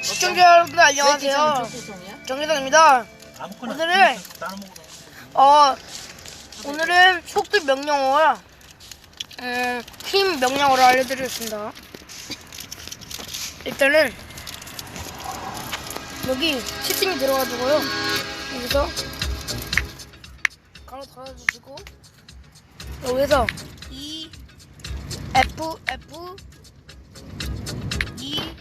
시청자 여러분들 안녕하세요. 정혜성입니다. 아무거나 오늘은. 어 오늘은 속도 명령어와 음, 힘 명령어를 알려드리겠습니다. 일단은 여기 채팅이 들어가지고요. 여기서 가로 달아주시고 여기서 E F F E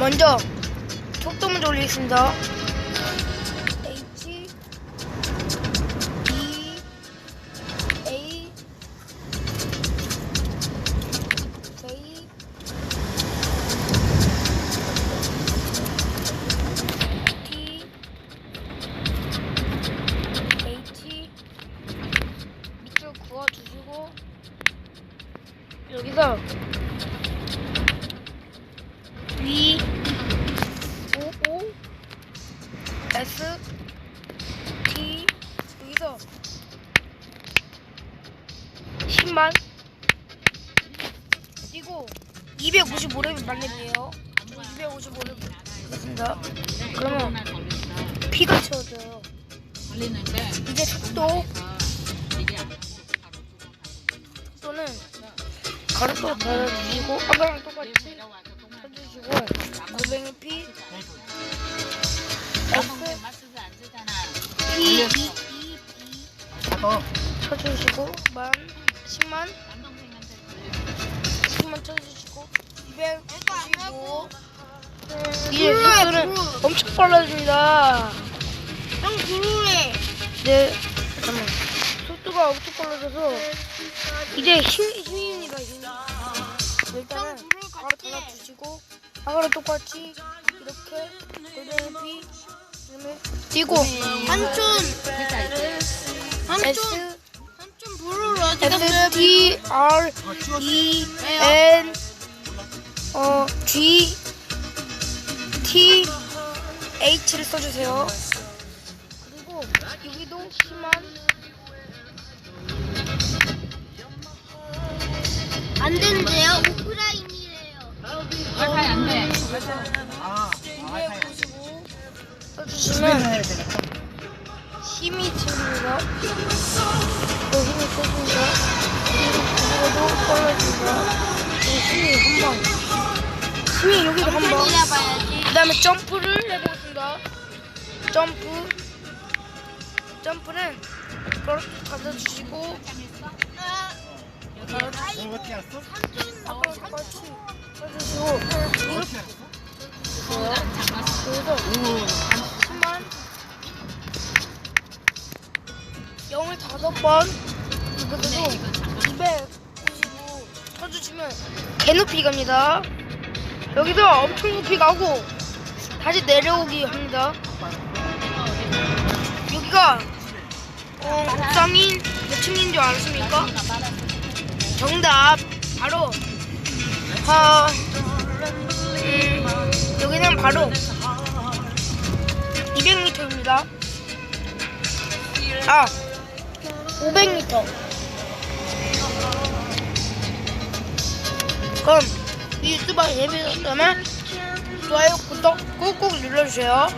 먼저 속도 먼저 올리겠습니다. H A K. T H 밑줄 그어주시고 여기서 S T 여기서. 10만. 그리고 255렙이 만렙이에요 255렙 그렇습니다. 그러면 피가 채워져요. 이제 속도. 속도는 가로로 달아주시고 아까랑 똑같이 쳐주시고 골뱅이 피 더. 쳐주시고 만 10만. 10만 쳐주시고 295 이제 속도는 엄청 빨라집니다. 형 부르래. 네. 잠깐만. 속도가 엄청 빨라져서 이제 힘, 힘입니다 힘. 일단은 바로 달아주시고 아까랑 똑같이 이렇게 골뱅이 뛰고 삼촌. 삼촌. S 삼촌 부르러 어디 갔어요? S T R E N 어 G T H를 써주세요. 그리고 여기도 심한 안 된대요. 오프라인이래요. 아, 295 집에서 써주시면 해야 되겠다. 힘이 챙깁니다. 또 힘이 챙깁니다. 그리고 그거도 빨라집니다. 그리고 힘이 한 방. 힘이 여기도 한 방. 그 다음에 점프를 해보겠습니다. 점프. 점프는 그걸 닫아주시고, 너 어떻게 알았어? 아까 똑같이 해주시고, 이렇게? 그래서 다섯 번 그리고 295 쳐주시면 개높이 갑니다. 여기서 엄청 높이 가고 다시 내려오기 합니다. 여기가 어, 옥상인 몇 층인 줄 아십니까? 정답 바로 어, 음, 여기는 바로 200m입니다. 아, 500m. 그럼 이 유튜버 예비였다면 좋아요, 구독 꾹꾹 눌러주세요.